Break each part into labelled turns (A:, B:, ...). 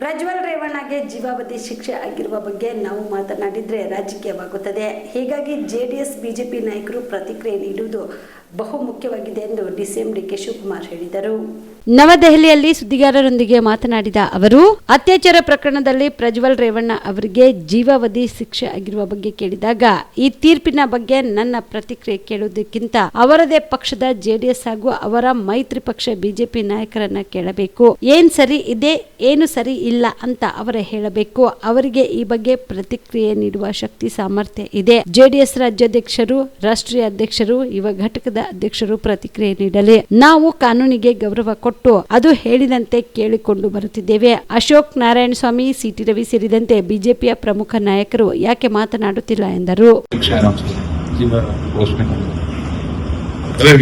A: ಪ್ರಜ್ವಲ್ ರೇವಣ್ಣಗೆ ಜೀವಾವಧಿ ಶಿಕ್ಷೆ ಆಗಿರುವ ಬಗ್ಗೆ ನಾವು ಮಾತನಾಡಿದ್ರೆ ರಾಜಕೀಯವಾಗುತ್ತದೆ. ಹೀಗಾಗಿ ಜೆಡಿಎಸ್, ಬಿಜೆಪಿ ನಾಯಕರು ಪ್ರತಿಕ್ರಿಯೆ ನೀಡುವುದು ಬಹು ಮುಖ್ಯವಾಗಿದೆ ಎಂದು ಡಿಸಿಎಂ ಡಿಕೆ ಶಿವಕುಮಾರ್ ಹೇಳಿದರು. ನವದೆಹಲಿಯಲ್ಲಿ ಸುದ್ದಿಗಾರರೊಂದಿಗೆ ಮಾತನಾಡಿದ ಅವರು, ಅತ್ಯಾಚಾರ ಪ್ರಕರಣದಲ್ಲಿ ಪ್ರಜ್ವಲ್ ರೇವಣ್ಣ ಅವರಿಗೆ ಜೀವಾವಧಿ ಶಿಕ್ಷೆ ಆಗಿರುವ ಬಗ್ಗೆ ಕೇಳಿದಾಗ, ಈ ತೀರ್ಪಿನ ಬಗ್ಗೆ ನನ್ನ ಪ್ರತಿಕ್ರಿಯೆ ಕೇಳುವುದಕ್ಕಿಂತ ಅವರದೇ ಪಕ್ಷದ ಜೆಡಿಎಸ್ ಹಾಗೂ ಅವರ ಮೈತ್ರಿ ಪಕ್ಷ ಬಿಜೆಪಿ ನಾಯಕರನ್ನ ಕೇಳಬೇಕು. ಏನ್ ಸರಿ ಇದೆ, ಏನು ಸರಿ ಇಲ್ಲ ಅಂತ ಅವರೇ ಹೇಳಬೇಕು. ಅವರಿಗೆ ಈ ಬಗ್ಗೆ ಪ್ರತಿಕ್ರಿಯೆ ನೀಡುವ ಶಕ್ತಿ ಸಾಮರ್ಥ್ಯ ಇದೆ. ಜೆಡಿಎಸ್ ರಾಜ್ಯಾಧ್ಯಕ್ಷರು, ರಾಷ್ಟ್ರೀಯ ಅಧ್ಯಕ್ಷರು, ಯುವ ಘಟಕದ ಅಧ್ಯಕ್ಷರು ಪ್ರತಿಕ್ರಿಯೆ ನೀಡಲಿ. ನಾವು ಕಾನೂನಿಗೆ ಗೌರವ ಕೊಟ್ಟು ಅದು ಹೇಳಿದಂತೆ ಕೇಳಿಕೊಂಡು ಬರುತ್ತಿದ್ದೇವೆ. ಅಶೋಕ್ ನಾರಾಯಣ ಸ್ವಾಮಿ, ಸಿಟಿ ರವಿ ಸೇರಿದಂತೆ ಬಿಜೆಪಿಯ ಪ್ರಮುಖ ನಾಯಕರು ಯಾಕೆ ಮಾತನಾಡುತ್ತಿಲ್ಲ ಎಂದರು.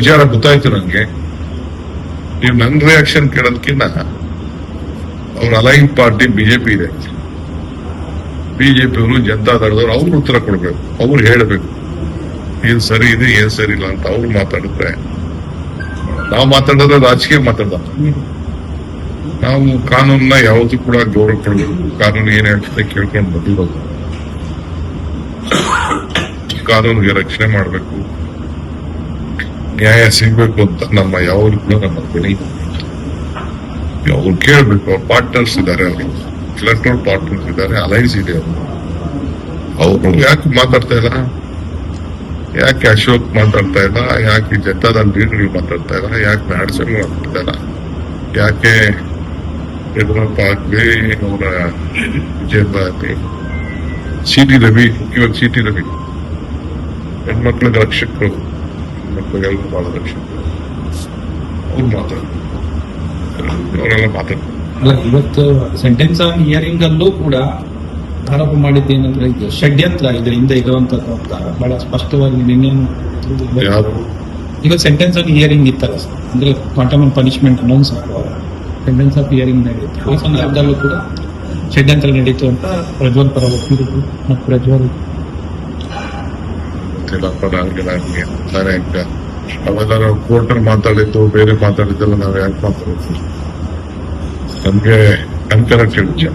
B: ವಿಚಾರ ಗೊತ್ತಾಯ್ತು ನನಗೆ ನೀವು ನನ್ ರಿಯಾಕ್ಷನ್ ಕೇಳೋದಕ್ಕಿಂತ ಅವ್ರ ಅಲೈನ್ ಪಾರ್ಟಿ ಬಿಜೆಪಿ ಇದೆ. ಬಿಜೆಪಿ ಅವರು ಜನತಾದಳದವ್ರು ಅವ್ರು ಉತ್ತರ ಕೊಡ್ಬೇಕು. ಅವ್ರು ಹೇಳಬೇಕು, ಏನ್ ಸರಿ ಇದೆ, ಏನ್ ಸರಿ ಇಲ್ಲ ಅಂತ ಅವ್ರು ಮಾತಾಡಿದ್ರೆ ನಾವು ಮಾತಾಡೋದ್ರೆ ರಾಜಕೀಯ ಮಾತಾಡ ನಾವು ಕಾನೂನನ್ನ ಯಾವತ್ತೂ ಕೂಡ ಗೌರವ ಕೊಡಬೇಕು. ಕಾನೂನು ಏನ್ ಹೇಳ್ತದೆ ಕೇಳ್ಕೊಂಡು ಬಂದಿರೋದು. ಕಾನೂನಿಗೆ ರಕ್ಷಣೆ ಮಾಡಬೇಕು. ನ್ಯಾಯ ಸಿಗ್ಬೇಕು ಅಂತ ನಮ್ಮ ಯಾವ್ದು ಕೂಡ ನಮ್ಮ ಧ್ವನಿ ಅವ್ರು ಕೇಳ್ಬೇಕು ಅವ್ರ ಪಾರ್ಟ್ನರ್ಸ್ ಇದ್ದಾರೆ ಅವರು ಇಲೆಕ್ಟ್ರಲ್ ಪಾರ್ಟ್ನರ್ಸ್ ಇದ್ದಾರೆ ಅಲೈನ್ಸ್ ಇದೆ ಅವರು ಅವರು ಯಾಕೆ ಮಾತಾಡ್ತಾ ಇಲ್ಲ ಯಾಕೆ ಅಶೋಕ್ ಮಾತಾಡ್ತಾ ಇಲ್ಲ ಯಾಕೆ ಜನತಾದಳ ಲೀಡರ್ಗಳು ಮಾತಾಡ್ತಾ ಇಲ್ಲ ಯಾಕೆ ನಾಡ್ಸಂಗ್ ಮಾತಾಡ್ತಾ ಇಲ್ಲ ಯಾಕೆ ಯಡಿಯೂರಪ್ಪ ಆಗ್ಲಿ ಅವರ ವಿಜಯಪ್ಪ ಆಗ್ಲಿ ಸಿ ಟಿ ರವಿ ಇವಾಗ ಸಿ ಟಿ ರವಿ ಹೆಣ್ಮಕ್ಳಿಗೆ ರಕ್ಷಕರು ಹೆಣ್ಮಕ್ಳಿಗೆಲ್ಲ ಬಹಳ ರಕ್ಷಕರು ಅವ್ರು ಮಾತಾಡ್ತಾರೆ ಅವರೆಲ್ಲ ಮಾತಾಡ್ತಾರೆ
C: ಅಲ್ಲ ಇವತ್ತು ಸೆಂಟೆನ್ಸ್ ಆನ್ ಹಿಯರಿಂಗ್ ಅಲ್ಲೂ ಕೂಡ ಆರೋಪ ಮಾಡಿದ್ದೇನೆಂದ್ರೆ ಇದು ಷಡ್ಯಂತ್ರ ಇದರಿಂದ ಇರುವಂತದ್ದು ಅಂತ ಬಹಳ ಸ್ಪಷ್ಟವಾಗಿ ನಿನ್ನೆ
B: ಇವತ್ತು
C: ಈಗ ಸೆಂಟೆನ್ಸ್ ಆನ್ ಹಿಯರಿಂಗ್ ಇತ್ತಲ್ಲ ಸರ್. ಅಂದ್ರೆ quantum punishment announce sentence of hearing ನಡೆಯುತ್ತೆ ಆ ಸಂದರ್ಭದಲ್ಲೂ ಕೂಡ ಷಡ್ಯಂತ್ರ ನಡೀತು ಅಂತ ಪ್ರಜ್ವಲ್ ಪರ ವಕೀಲರು ಮತ್ತು ಪ್ರಜ್ವಲ್
B: ಅವೆಲ್ಲ ನಾವು ಕೋರ್ಟಲ್ಲಿ ಮಾತಾಡಿದ್ದು ಬೇರೆ ಮಾತಾಡಿದ್ದೆಲ್ಲ ನಾವು ಯಾಕೆ ಮಾತಾಡ್ತೀವಿ ನಮ್ಗೆ ಅನ್ಕರೆಕ್ಟೆಡ್ ವಿಚಾರ